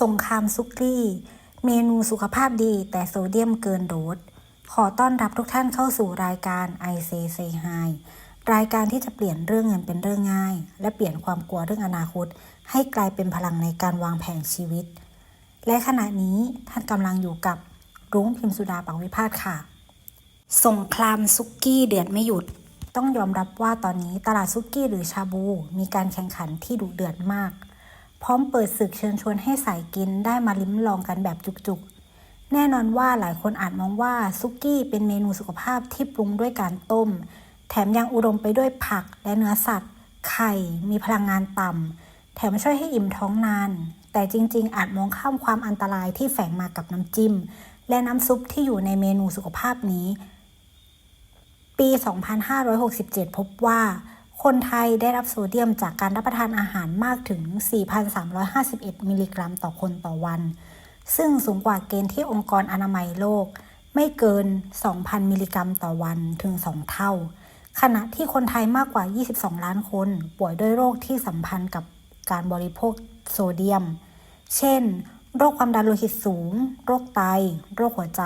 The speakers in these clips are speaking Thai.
สงครามซุกี้ เมนูสุขภาพดีแต่โซเดียมเกินโดสขอต้อนรับทุกท่านเข้าสู่รายการ I Say Say Hi รายการที่จะเปลี่ยนเรื่องเงินเป็นเรื่องง่าย และเปลี่ยนความกลัวเรื่องอนาคต ให้กลายเป็นพลังในการวางแผนชีวิต และขณะนี้ท่านกำลังอยู่กับรุ้งพิมสุดาปังวิพาทค่ะ สงครามซุกี้เดือดไม่หยุด ต้องยอมรับว่าตอนนี้ตลาดซุกี้หรือชาบู มีการแข่งขันที่ดุเดือดมาก พร้อมเปิดศึกเชิญชวนให้สายกินได้มาลิ้มลองกันแบบจุกๆ แน่นอนว่าหลายคนอาจมองว่าซุกี้เป็นเมนูสุขภาพที่ปรุงด้วยการต้ม แถมยังอุดมไปด้วยผักและเนื้อสัตว์ ไข่ มีพลังงานต่ำแถมช่วยให้อิ่มท้องนาน แต่จริงๆ อาจมองข้ามความอันตรายที่แฝงมากับน้ำจิ้ม และน้ำซุปที่อยู่ในเมนูสุขภาพนี้ ปี 2567 พบว่า คนไทยได้รับโซเดียมจากการรับประทานอาหารมากถึง 4,351 มิลลิกรัมต่อคนต่อวัน ซึ่งสูงกว่าเกณฑ์ที่องค์กรอนามัยโลก ไม่เกิน 2,000 มิลลิกรัมต่อวันถึง 2 เท่า ขณะที่คนไทยมากกว่า 22 ล้านคน ป่วยด้วยโรคที่สัมพันธ์กับการบริโภคโซเดียม เช่น โรคความดันโลหิตสูง โรคไต โรคหัวใจ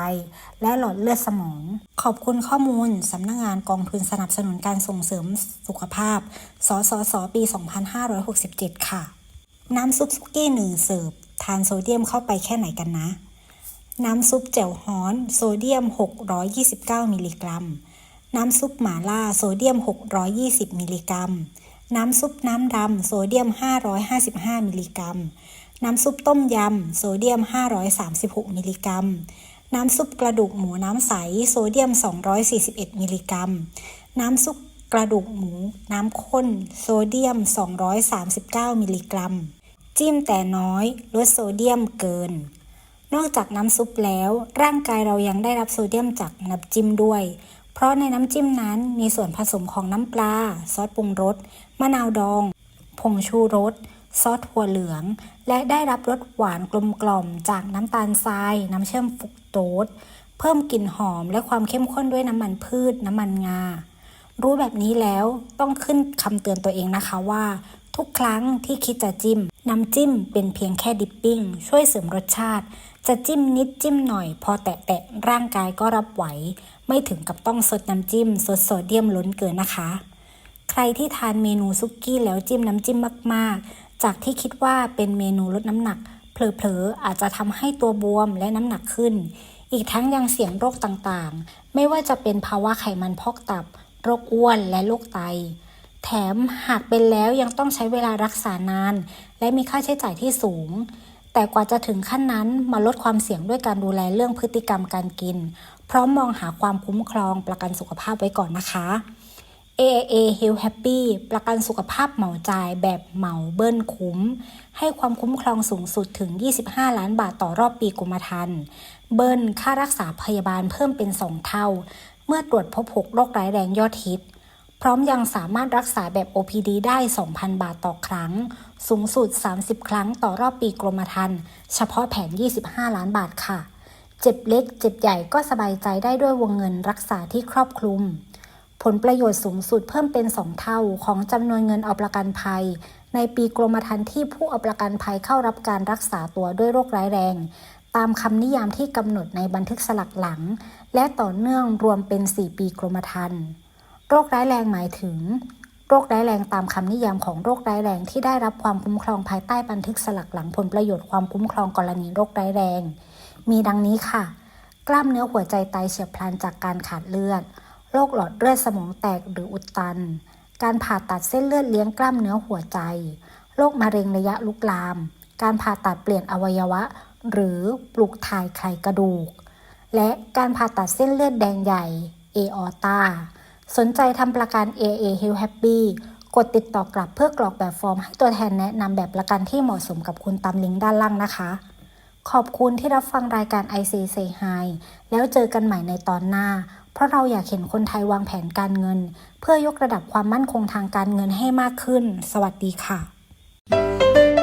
และหลอดเลือดสมอง ขอบคุณข้อมูล สำนักงงานกองทุนสนับสนุนการส่งเสริมสุขภาพ สสส ปี 2567 ค่ะ น้ำซุปซุกี้หนึ่งเสิร์ฟ ทานโซเดียมเข้าไปแค่ไหนกันนะ น้ำซุปแจ่วฮ้อน โซเดียม 629 มิลลิกรัม น้ำซุปหม่าล่า โซเดียม 620 มิลลิกรัม น้ำซุปน้ำดำ โซเดียม 555 มิลลิกรัม น้ำซุปต้มยำ โซเดียม 536 มิลลิกรัม น้ำซุปกระดูกหมูน้ำใส โซเดียม 241 มิลลิกรัม น้ำซุปกระดูกหมู น้ำข้น โซเดียม 239 มิลลิกรัม จิ้มแต่น้อย ลดโซเดียมเกิน นอกจากน้ำซุปแล้ว ร่างกายเรายังได้รับโซเดียมจากน้ำจิ้มด้วย เพราะในน้ำจิ้มนั้นมีส่วนผสมของน้ำปลา ซอสปรุงรส มะนาวดอง ผงชูรส ซอสถั่วเหลือง และได้รับรสหวานกลมกล่อมจากน้ำตาลทราย น้ำเชื่อมฟุกโตสเพิ่มกลิ่นหอมและความเข้มข้นด้วยน้ำมันพืช น้ำมันงา รู้แบบนี้แล้วต้องขึ้นคำเตือนตัวเองนะคะว่า ทุกครั้งที่คิดจะจิ้ม น้ำจิ้มเป็นเพียงแค่ดิปปิ้ง ช่วยเสริมรสชาติ จะจิ้มนิดจิ้มหน่อย พอแตะแตะๆร่างกายก็รับไหว ไม่ถึงกับต้องสดน้ำจิ้มสดโซเดียมล้นเกินนะคะ ใครที่ทานเมนูซุกี้แล้วจิ้มน้ำจิ้มมากๆ จากที่คิดว่าเป็นเมนูลดน้ำหนัก เผลอๆอาจจะทำให้ตัวบวมและน้ำหนักขึ้น อีกทั้งยังเสี่ยงโรคต่างๆ ไม่ว่าจะเป็นภาวะไขมันพอกตับ โรคอ้วนและโรคไต แถมหากเป็นแล้วยังต้องใช้เวลารักษานาน และมีค่าใช้จ่ายที่สูง แต่กว่าจะถึงขั้นนั้นมาลดความเสี่ยงด้วยการดูแลเรื่องพฤติกรรมการกิน พร้อมมองหาความคุ้มครองประกันสุขภาพไว้ก่อนนะคะ AAA Health Happy ประกันสุขภาพเหมาจ่ายแบบเหมาเบิ้ลคุ้ม ให้ความคุ้มครองสูงสุดถึง 25 ล้านบาทต่อรอบปีกรมธรรม์เบิ้ลค่ารักษาพยาบาลเพิ่มเป็น 2 เท่า เมื่อตรวจพบ 6 โรคร้ายแรงยอดฮิต พร้อมยังสามารถรักษาแบบ OPD ได้ 2,000 บาทต่อครั้ง สูงสุด 30 ครั้งต่อรอบปีกรมธรรม์เฉพาะแผน 25 ล้านบาทค่ะ เจ็บเล็ก เจ็บใหญ่ก็สบายใจได้ด้วยวงเงินรักษาที่ครอบคลุม ผลประโยชน์สูงสุดเพิ่มเป็น 2 เท่าของจำนวนเงินเอาประกันภัย ในปีกรมธรรม์ที่ผู้เอาประกันภัยเข้ารับการรักษาตัวด้วยโรคร้ายแรง ตามคำนิยามที่กำหนดในบันทึกสลักหลัง และต่อเนื่องรวมเป็น 4 ปีกรมธรรม์โรคร้ายแรงหมายถึง โรคร้ายแรงตามคำนิยามของโรคร้ายแรงที่ได้รับความคุ้มครองภายใต้บันทึกสลักหลังผลประโยชน์ความคุ้มครองกรณีโรคร้ายแรง มีดังนี้ค่ะ กล้ามเนื้อหัวใจตายเฉียบพลันจากการขาดเลือด โรคหลอดเลือดสมองแตกหรืออุดตัน การผ่าตัดเส้นเลือดเลี้ยงกล้ามเนื้อหัวใจ โรคมะเร็งระยะลุกลาม การผ่าตัดเปลี่ยนอวัยวะ หรือปลูกถ่ายไขกระดูก และการผ่าตัดเส้นเลือดแดงใหญ่เอออตาสนใจทำประกัน AA Health Happy กดติดต่อกลับเพื่อกรอกแบบฟอร์มให้ตัวแทนแนะนำแบบประกันที่เหมาะสมกับคุณตามลิงก์ด้านล่างนะคะ ขอบคุณที่รับฟังรายการ IC Say Hi แล้วเจอกันใหม่ในตอนหน้า เพราะเราอยากเห็นคนไทยวางแผนการเงิน เพื่อยกระดับความมั่นคงทางการเงินให้มากขึ้น สวัสดีค่ะ